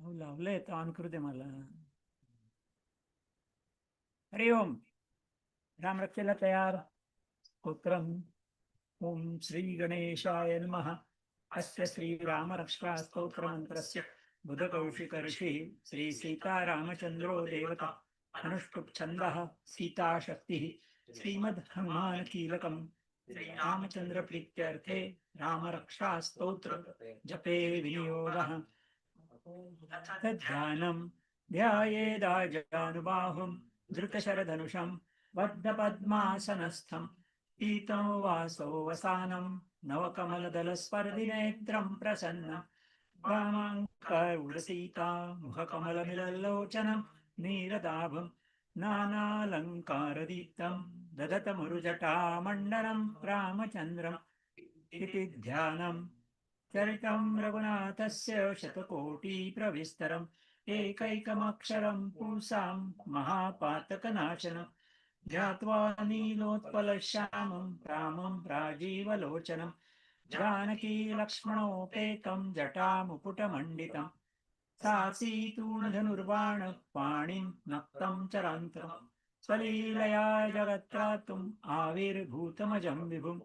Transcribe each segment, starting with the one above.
हो लावलंय तर ऑन करू दे मला. हरि ओम. रामरक्षेला तयार. स्तोत्रम ओम श्री गणेशाय नमः. अस्य श्री रामरक्षा स्तोत्रमन्त्रस्य बुधकौशिकर्षिः श्री सीतारामचन्द्रो देवता अनुष्टुप् छन्दः सीताशक्तिः श्रीमद् हनुमान कीलकम् श्रीरामचन्द्र प्रीत्यर्थे स्तोत्र जपे विनियोगः। ध्यानं ध्यायेदाजानुबाहुं धृतशरधनुषं बद्धपद्मासनस्थं पीतो वासो वसानं नवकमलदलस्पर्धिनेत्रं प्रसन्नं वामाङ्करुडसीता मुखकमलमिलल्लोचनं नीरदाभं नानालङ्कारदीप्तं ददतमरुजटामण्डलं रामचन्द्रम् इति ध्यानम् चरितं रघुनाथस्य शतकोटिप्रविस्तरम् एकैकमक्षरं पुंसां महापातकनाशनं ध्यात्वा नीलोत्पलश्यामं रामं राजीवलोचनं जानकी लक्ष्मणोपेतं जटामुकुटमण्डितं सासीतूणधनुर्बाण पाणिं नक्तं चरान्तम्। स्वलीलया जगत्रातुम् आविर्भूतमजं विभुम्।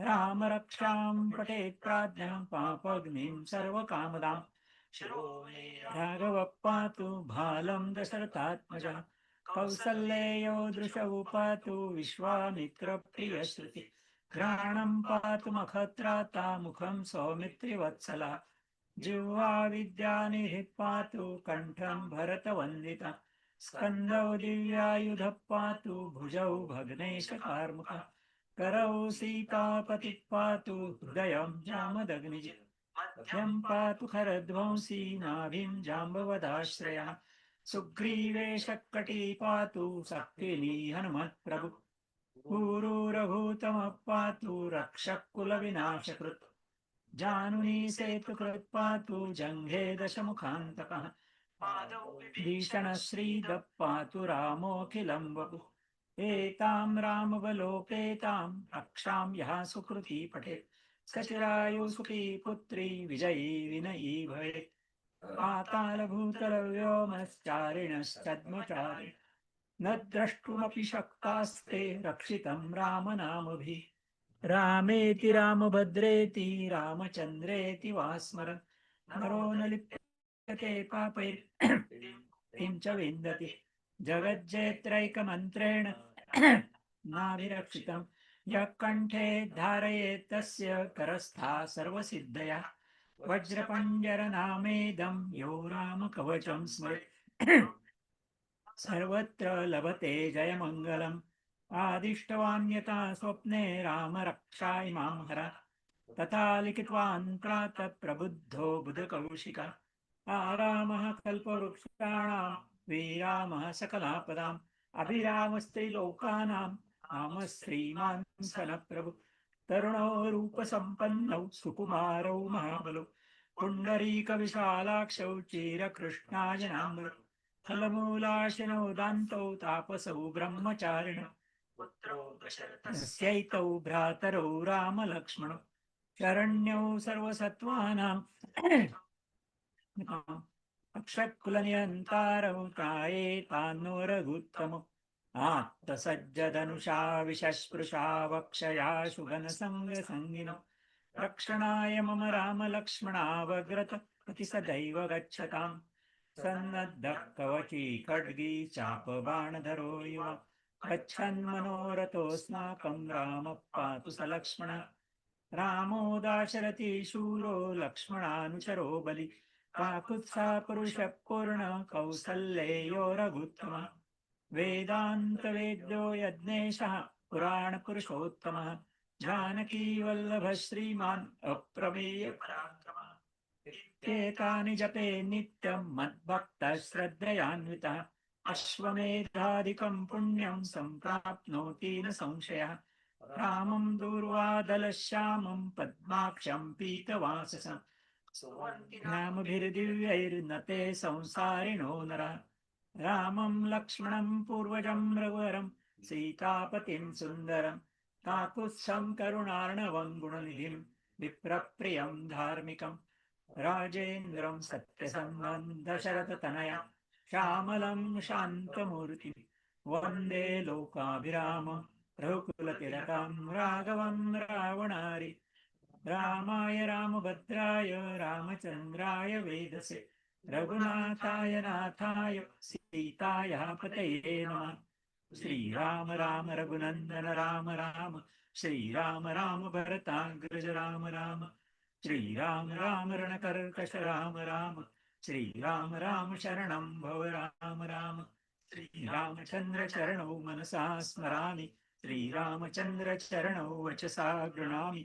राम रक्षां पठेत् प्राज्ञां पापग्निं सर्वकामदां। शिरो राघव पातु भालं दशरथात्मजा। कौसल्येयो दृशौ पातु विश्वामित्रप्रियश्रुति। घ्राणं पातु मखत्राता मुखं सौमित्रिवत्सला। जिह्वा विद्यानिधिः पातु कण्ठं भरतवन्दिता। स्कन्दौ दिव्यायुधः पातु भुजौ भग्नेशकार्मुकः। करौ सीतापति पातु हृदयं जामदग्निज। मध्यं पातु खरध्वंसी नाभिं जाम्बवदाश्रयः। सुग्रीवेशकटी पातु शक्तिनी हनुमत्प्रभु। पूरुरभूतमः पातु रक्षकुलविनाशकृत्। जानुनी सेतुकृत् पातु जङ्घे दशमुखान्तकः। पादौ भीषणश्रीदः पातु रामोऽखिलं वपुः एतां रामवलोकेताम् रक्षां यः सुकृती पठेत् सचिरायुसुखी पुत्री विजयी विनयी भवेत्। पातालभूतलव्योमश्चारिणश्चद्मचारि न द्रष्टुमपि शक्तास्ते रक्षितं रामनामभिः। रामेति रामभद्रेति रामचन्द्रेति वा स्मरन् नरो न लिप्यते पापैर्। च विन्दति। जगज्जेत्रैकमन्त्रेण नाभिरक्षितं यः कण्ठे धारयेत् तस्य करस्था सर्वसिद्धया वज्रपञ्जरनामेदं यो रामकवचं स्मरे सर्वत्र लभते जयमङ्गलम्। आदिष्टवान्यता स्वप्ने रामरक्षा इमां हर तथा लिखितवान् प्रातः प्रबुद्धो बुधकौशिक। आरामः कल्पवृक्षाणां वीरामः सकलापदाम्। अभिरामस्त्रिलोकानाम् रामः श्रीमान् सनप्रभु तरुणो रूपसम्पन्नौ सुकुमारौ महाबलौ पुण्डरीकविशालाक्षौ चीरकृष्णाजनाम्बरौ फलमूलाशिनौ दान्तौ तापसौ ब्रह्मचारिणौ पुत्रौ दशरथस्यैतौ भ्रातरौ रामलक्ष्मणौ शरण्यौ सर्वसत्त्वानाम् अक्षकुलनियन्तारौ तान्नोरघुत्तम। तान्नो रघुत्तमौ विशस्पृशा वक्षया शुभनसङ्गसङ्गिनौ रक्षणाय मम रामलक्ष्मणावग्रत इति सदैव गच्छताम्। सन्नद्धः कवची खड्गी चापबाणधरो युव। गच्छन्मनोरथोऽस्माकं रामः पातु स लक्ष्मण रामो दाशरथी शूरो लक्ष्मणानुचरो बलि। काकुत्सा पुरुषः पूर्ण कौसल्येयो रघुत्तम। वेदान्तवेद्यो यज्ञेशः पुराणपुरुषोत्तमः। जानकी वल्लभ श्रीमान् अप्रमेय पराक्रमः। जपे नित्यं मद्भक्तः श्रद्धयान्वितः अश्वमेधादिकं पुण्यं सम्प्राप्नोति न संशयः। रामं दूर्वादलश्यामं पद्माक्षं पीतवाससम् नामभिर्दिव्यैर्नते संसारिणो नरा। रामं लक्ष्मणं पूर्वजं रघुवरं सीतापतिं सुन्दरं काकुत्सं करुणार्णवं गुणनिधिं विप्रप्रियं धार्मिकं। राजेन्द्रं सत्यसङ्गं दशरथतनया श्यामलं शान्तमूर्ति वन्दे लोकाभिराम रघुकुलतिलकं राघवं रावणारि। रामाय रामभद्राय रामचन्द्राय वेदसे रघुनाथाय नाथाय सीताय पतये नमः। श्रीराम राम रघुनन्दन राम राम श्रीराम राम भरताग्रज राम राम श्रीराम राम रणकर्कश राम राम श्रीराम राम शरणं भव राम राम श्रीरामचन्द्र चरणौ मनसा स्मरामि श्रीरामचन्द्र चरणौ वचसा गृणामि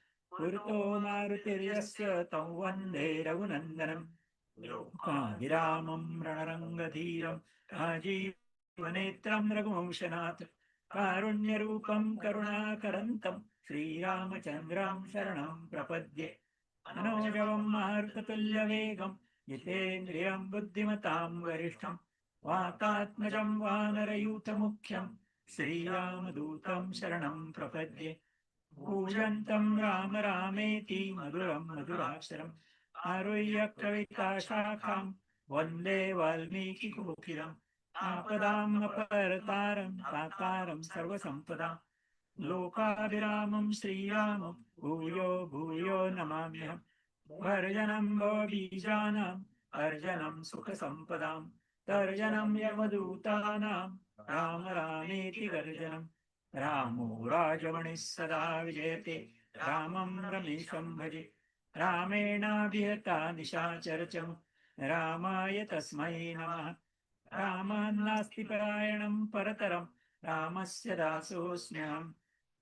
पुरतो मारुतिर्यस्य तं वन्दे रघुनन्दनम्। लोकाभिरामं रणरङ्गधीरं राजीवनेत्रं रघुवंशनाथ कारुण्यरूपं करुणाकरन्तं श्रीरामचन्द्रं शरणं प्रपद्ये। मनोजवं मारुततुल्यवेगं जितेन्द्रियं बुद्धिमतां वरिष्ठं वातात्मजं वानरयूथमुख्यं श्रीरामदूतं शरणं प्रपद्ये। पूजन्तं राम रामेति मधुरं मधुराक्षरम् आरुह्य कविताशाखां वन्दे वाल्मीकिकोकिलम् आपदाम् अपरतारं तातारं सर्वसम्पदां लोकाभिरामं श्रीरामं भूयो भूयो नमाम्यहं वर्जनं भवबीजानाम् अर्जनं सुखसम्पदां तर्जनं यमदूतानां राम रामेति गर्जनम् रामो राजमणिः सदा विजयते। रामं रमेशं भजे रामेणाभिहता निशाचरचम् रामाय तस्मै नमः। रामान्नास्ति परायणं परतरं। रामस्य दासोऽस्म्यहम्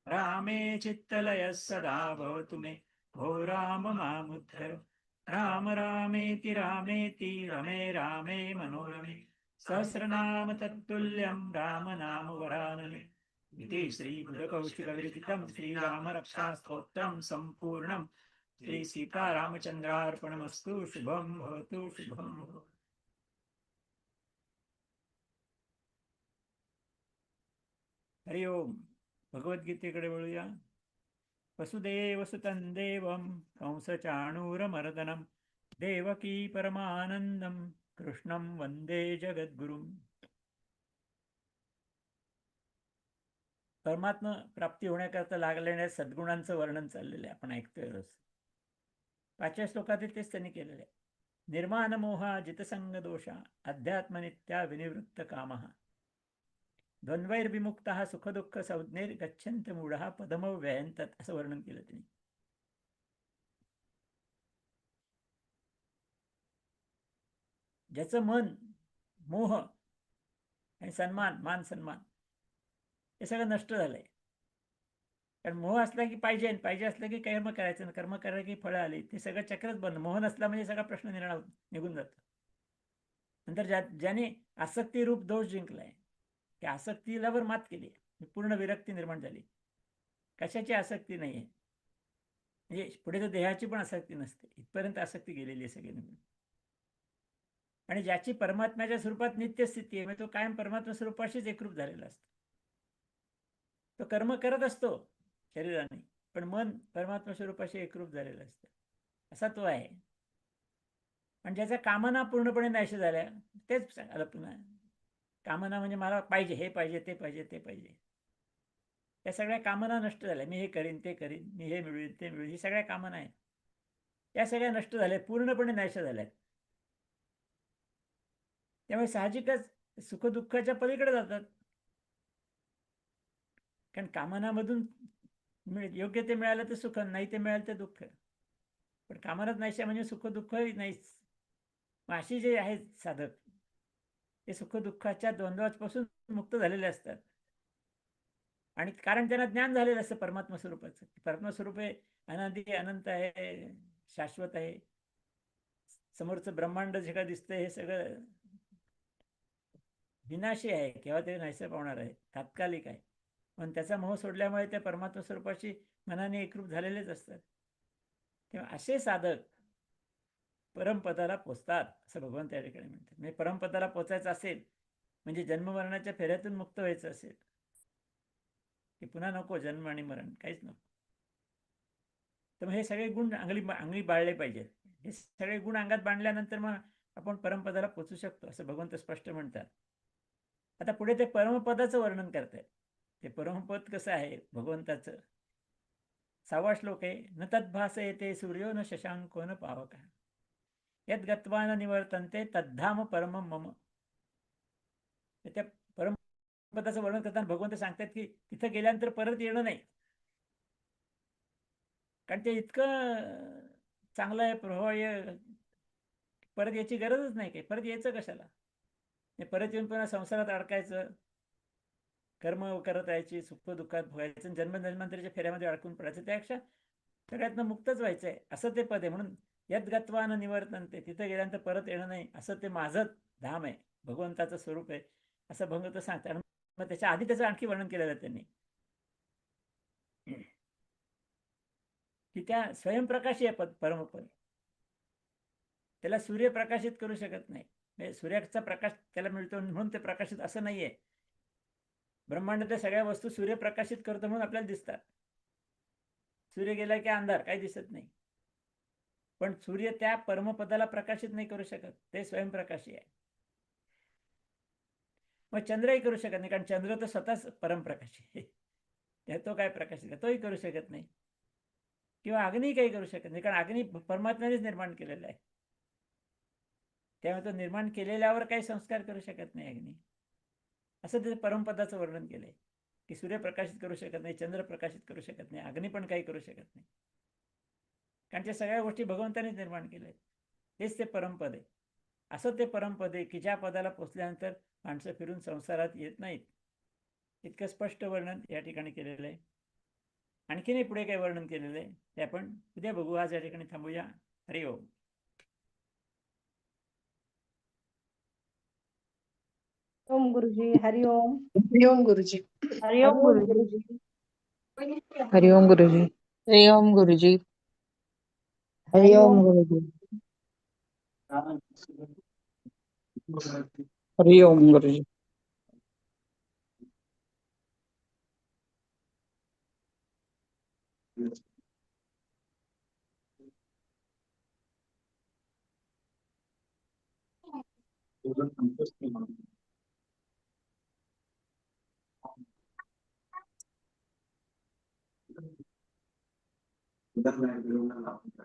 रामे चित्तलयः सदा भवतु मे। भो राम मामुद्धर। राम रामेति रामेति रमे रामे मनोरमे। सहस्रनाम तत्तुल्यं राम नाम वरानने इति श्रीबुधकौशिकविरचितं श्रीरामरक्षास्तोत्रं सम्पूर्णम् श्री सीतारामचन्द्रार्पणमस्तु शुभं भवतु। शुभं हरि ओम। भगवद्गीतेकडे वळूया। वसुदेव सुतं देवं कंसचाणूरमर्दनं देवकी परमानन्दं कृष्णं वन्दे जगद्गुरुम्। परमात्मा प्राप्ती होण्याकरता लागलेल्या सद्गुणांचं वर्णन चाललेलं आहे आपण ऐकतोय रोज. पाचव्या श्लोकातील तेच त्यांनी केलेले आहे. निर्माण मोहा जितसंग दोषा अध्यात्मनित्या विनिवृत्त काम. द्वंद्वैर्विमुक्त सुखदुःख संज्ञेर गच्छंत मूढ पदम व्ययंतात असं वर्णन केलं त्यांनी. ज्याचं मन मोह आणि सन्मान मान सन्मान हे सगळं नष्ट झालंय. कारण मोह असला की पाहिजे पाहिजे असलं की कर्म करायचं कर्म करायला की फळं आली ते सगळं चक्रच बंद. मोह नसला म्हणजे सगळा प्रश्न निर्णय निघून जातो. नंतर ज्या ज्याने आसक्ती रूप दोष जिंकलाय त्या आसक्तीला वर मात केली पूर्ण विरक्ती निर्माण झाली. कशाची आसक्ती नाही आहे म्हणजे पुढे तर देहाची पण आसक्ती नसते. इथपर्यंत आसक्ती गेलेली आहे सगळी आणि ज्याची परमात्म्याच्या स्वरूपात नित्य स्थिती आहे म्हणजे तो कायम परमात्मा स्वरूपाशीच एकरूप झालेला असतो. तो कर्म करत असतो शरीराने पण मन परमात्मा स्वरूपाशी एकरूप झालेलं असतं. असा तो आहे. पण ज्याच्या कामना पूर्णपणे नाश झाल्या तेच आलं पुन्हा कामना म्हणजे मला पाहिजे हे पाहिजे ते पाहिजे ते पाहिजे. या सगळ्या कामना नष्ट झाल्या. मी हे करीन ते करीन मी हे मिळवीन ते मिळवीन ही सगळ्या कामना आहेत. या सगळ्या नष्ट झाल्या पूर्णपणे नाश झाल्यात. त्यामुळे साहजिकच सुखदुःखाच्या पलीकडे जातात. कारण कामनामधून मिळ योग्य ते मिळालं तर सुख नाही ते मिळालं तर दुःख. पण कामनाच नाहीशा म्हणजे सुख दुःखही नाहीच. मग अशी जे आहेत साधक ते सुख दुःखाच्या द्वंद्वापासून मुक्त झालेले असतात. आणि कारण त्यांना ज्ञान झालेलं असतं परमात्मा स्वरूपाचं. परमात्मा स्वरूप हे अनादी अनंत आहे शाश्वत आहे. समोरचं ब्रह्मांड जे काय दिसतंय हे सगळं विनाशी आहे. केव्हा तरी नाहीसं पावणार आहे. तात्कालिक आहे. पण त्याचा मोह सोडल्यामुळे ते परमात्मा स्वरूपाशी मनाने एकरूप झालेलेच असतात. तेव्हा असे साधक परमपदाला पोचतात असं भगवान त्या ठिकाणी म्हणतात. म्हणजे परमपदाला पोचायचं असेल म्हणजे जन्ममरणाच्या फेऱ्यातून मुक्त व्हायचं असेल की पुन्हा नको जन्म आणि मरण काहीच नको. तर मग हे सगळे गुण अंगली अंगली बाळले पाहिजेत. हे सगळे गुण अंगात बांधल्यानंतर मग आपण परमपदाला पोचू शकतो असं भगवंत स्पष्ट म्हणतात. आता पुढे ते परमपदाचं वर्णन करतायत. ते परमपद कसं आहे? भगवंताचं. सहावा श्लोक आहे न तद्भास येते सूर्यो न शशांको न पावक. यद गत्वा न निवर्तनते तद्धाम परम मम. त्या परमपदाचं वर्णन करताना भगवंत सांगतात की तिथं गेल्यानंतर परत येणं नाही. कारण ते इतकं चांगलं आहे प्रभावी परत याची गरजच नाही काही. परत यायचं कशाला? हे परत येऊन पुन्हा संसारात अडकायचं. कर्म करत राहायची सुख दुःखात भोगायचं जन्मजन्मांतरीच्या फेऱ्यामध्ये अडकून पडायचं. त्यापेक्षा सगळ्यातनं मुक्तच व्हायचं. आहे असं ते पद आहे. म्हणून यद गत्वानं निवर्तनते तिथं गेल्यानंतर परत येणं नाही. असं ते माझं धाम आहे. भगवंताचं स्वरूप आहे. असं भगवंत सांगतात. मग त्याच्या आधी त्याचं आणखी वर्णन केलेलं आहे त्यांनी. की त्या स्वयंप्रकाशी आहे पद परमपद त्याला सूर्य प्रकाशित करू शकत नाही. म्हणजे सूर्याचा प्रकाश त्याला मिळतो म्हणून ते प्रकाशित असं नाही आहे ब्रह्मांडातल्या सगळ्या वस्तू सूर्य प्रकाशित करतो म्हणून आपल्याला दिसतात. सूर्य गेला की अंधार काही दिसत नाही. पण सूर्य त्या परमपदाला प्रकाशित नाही करू शकत ते स्वयंप्रकाशी आहे. मग चंद्रही करू शकत नाही कारण चंद्र तर स्वतःच परमप्रकाशी आहे. तो काय प्रकाशित तोही करू शकत नाही. किंवा अग्नी काही करू शकत नाही कारण अग्नी परमात्म्यानेच निर्माण केलेला आहे. त्यामुळे तो निर्माण केलेल्यावर काही संस्कार करू शकत नाही अग्नी. असं ते परमपदाचं वर्णन केलंय. की सूर्य प्रकाशित करू शकत नाही चंद्र प्रकाशित करू शकत नाही अग्नी पण काही करू शकत नाही. कारण त्या सगळ्या गोष्टी भगवंतानेच निर्माण केल्या हेच ते परमपद आहे. असं ते परमपद आहे की ज्या पदाला पोचल्यानंतर माणसं फिरून संसारात येत नाहीत. इतकं स्पष्ट वर्णन या ठिकाणी केलेलं आहे. आणखीनही पुढे काही वर्णन केलेलं आहे. ते आपण उद्या बघू. आज या ठिकाणी थांबूया. हरि ओम गुरुजी हरि ओम हरि ओम गुरुजी हरि ओम गुरुजी हरि ओम गुरुजी हरि ओम गुरुजी हरि ओम गुरुजी हरि ओम गुरुजी Thank you. Und das merken wir dann.